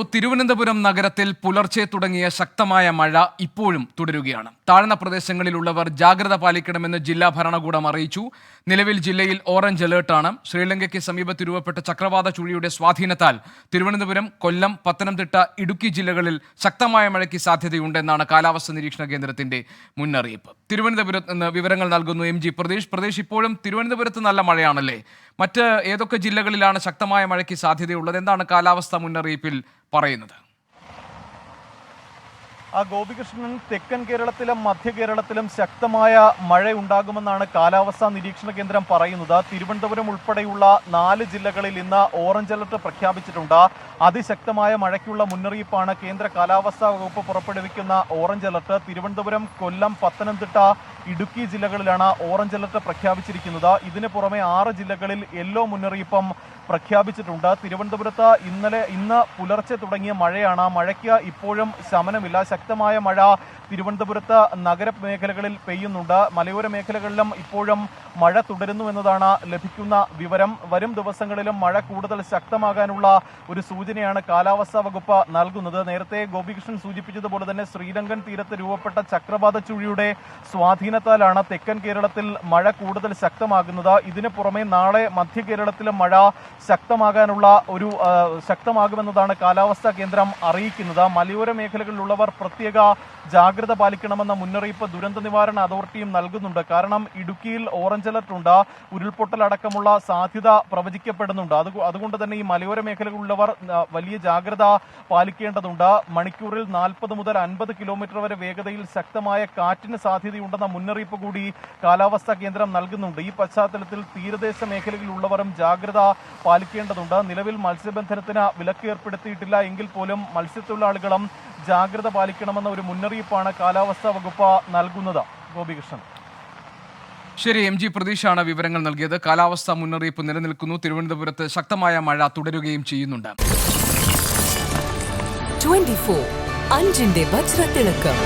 തിരുവനന്തപുരം നഗരത്തിൽ പുലർച്ചെ തുടങ്ങിയ ശക്തമായ മഴ ഇപ്പോഴും തുടരുകയാണ്. താഴ്ന്ന പ്രദേശങ്ങളിലുള്ളവർ ജാഗ്രത പാലിക്കണമെന്ന് ജില്ലാ ഭരണകൂടം അറിയിച്ചു. നിലവിൽ ജില്ലയിൽ ഓറഞ്ച് അലേർട്ടാണ്. ശ്രീലങ്കയ്ക്ക് സമീപത്ത് രൂപപ്പെട്ട ചക്രവാത ചുഴിയുടെ സ്വാധീനത്താൽ തിരുവനന്തപുരം കൊല്ലം പത്തനംതിട്ട ഇടുക്കി ജില്ലകളിൽ ശക്തമായ മഴയ്ക്ക് സാധ്യതയുണ്ടെന്നാണ് കാലാവസ്ഥാ നിരീക്ഷണ കേന്ദ്രത്തിന്റെ മുന്നറിയിപ്പ്. തിരുവനന്തപുരത്ത് നിന്ന് വിവരങ്ങൾ നൽകുന്നു എം ജി പ്രദേശ് പ്രദേശ് ഇപ്പോഴും തിരുവനന്തപുരത്ത് നല്ല മഴയാണല്ലേ? മറ്റ് ഏതൊക്കെ ജില്ലകളിലാണ് ശക്തമായ മഴയ്ക്ക് സാധ്യതയുള്ളത്? എന്താണ് കാലാവസ്ഥ മുന്നറിയിപ്പിൽ പറയുന്നത്? ആ ഗോപികൃഷ്ണൻ തെക്കൻ കേരളത്തിലും മധ്യ കേരളത്തിലും ശക്തമായ മഴ ഉണ്ടാകുമെന്നാണ് കാലാവസ്ഥാ നിരീക്ഷണ കേന്ദ്രം പറയുന്നത്. തിരുവനന്തപുരം ഉൾപ്പെടെയുള്ള നാല് ജില്ലകളിൽ ഇന്ന് ഓറഞ്ച് അലർട്ട് പ്രഖ്യാപിച്ചിട്ടുണ്ട്. അതിശക്തമായ മഴയ്ക്കുള്ള മുന്നറിയിപ്പാണ് കേന്ദ്ര കാലാവസ്ഥാ വകുപ്പ് പുറപ്പെടുവിക്കുന്ന ഓറഞ്ച് അലർട്ട്. തിരുവനന്തപുരം കൊല്ലം പത്തനംതിട്ട ഇടുക്കി ജില്ലകളിലാണ് ഓറഞ്ച് അലർട്ട് പ്രഖ്യാപിച്ചിരിക്കുന്നത്. ഇതിന് പുറമെ ആറ് ജില്ലകളിൽ യെല്ലോ മുന്നറിയിപ്പും പ്രഖ്യാപിച്ചിട്ടുണ്ട്. തിരുവനന്തപുരത്ത് ഇന്നലെ ഇന്ന് പുലർച്ചെ തുടങ്ങിയ മഴയാണ്. മഴയ്ക്ക് ഇപ്പോഴും ശമനമില്ല. ശക്തമായ മഴ തിരുവനന്തപുരത്ത് നഗര മേഖലകളിൽ പെയ്യുന്നുണ്ട്. മലയോര മേഖലകളിലും ഇപ്പോഴും മഴ തുടരുന്നു എന്നതാണ് ലഭിക്കുന്ന വിവരം. വരും ദിവസങ്ങളിലും മഴ കൂടുതൽ ശക്തമാകാനുള്ള ഒരു സൂചനയാണ് കാലാവസ്ഥാ വകുപ്പ് നൽകുന്നത്. നേരത്തെ ഗോപികൃഷ്ണൻ സൂചിപ്പിച്ചതുപോലെ തന്നെ ശ്രീലങ്കൻ തീരത്ത് രൂപപ്പെട്ട ചക്രവാത ചുഴിയുടെ സ്വാധീനത്താലാണ് തെക്കൻ കേരളത്തിൽ മഴ കൂടുതൽ ശക്തമാകുന്നത്. ഇതിന് പുറമെ നാളെ മധ്യ കേരളത്തിലും മഴ ശക്തമാകാനുള്ള ഒരു ശക്തമാകുമെന്നതാണ് കാലാവസ്ഥാ കേന്ദ്രം അറിയിക്കുന്നത്. മലയോര മേഖലകളിലുള്ളവർ പ്രത്യേക ജാഗ്രത പാലിക്കണമെന്ന മുന്നറിയിപ്പ് ദുരന്ത നിവാരണ അതോറിറ്റിയും നൽകുന്നുണ്ട്. കാരണം ഇടുക്കിയിൽ ഓറഞ്ച് അലർട്ട് ഉണ്ട്. ഉരുൾപൊട്ടൽ അടക്കമുള്ള സാധ്യത പ്രവചിക്കപ്പെടുന്നുണ്ട്. അത് അതുകൊണ്ട് തന്നെ ഈ മലയോര മേഖലകളിലുള്ളവർ വലിയ ജാഗ്രത പാലിക്കേണ്ടതുണ്ട്. മണിക്കൂറിൽ നാൽപ്പത് മുതൽ അൻപത് കിലോമീറ്റർ വരെ വേഗതയിൽ ശക്തമായ കാറ്റിന് സാധ്യതയുണ്ടെന്ന മുന്നറിയിപ്പ് കൂടി കാലാവസ്ഥാ കേന്ദ്രം നൽകുന്നുണ്ട്. ഈ പശ്ചാത്തലത്തിൽ തീരദേശ മേഖലകളിലുള്ളവരും ജാഗ്രത പാലിക്കേണ്ടതുണ്ട്. നിലവിൽ മത്സ്യബന്ധനത്തിന് വിലക്ക് ഏർപ്പെടുത്തിയിട്ടില്ല എങ്കിൽ പോലും മത്സ്യത്തൊഴിലാളികളും ജാഗ്രത പാലിക്കണമെന്ന ഒരു മുന്നറിയിപ്പാണ് കാലാവസ്ഥാ വകുപ്പ് നൽകുന്നത്. ഗോപികൃഷ്ണൻ. ശരി എം ജി പ്രതീഷാണ് വിവരങ്ങൾ നൽകിയത്. കാലാവസ്ഥാ മുന്നറിയിപ്പ് നിലനിൽക്കുന്നു. തിരുവനന്തപുരത്ത് ശക്തമായ മഴ തുടരുകയും ചെയ്യുന്നുണ്ട്. 24 അഞ്ചിന്റെ വജ്രത്തിളക്കം.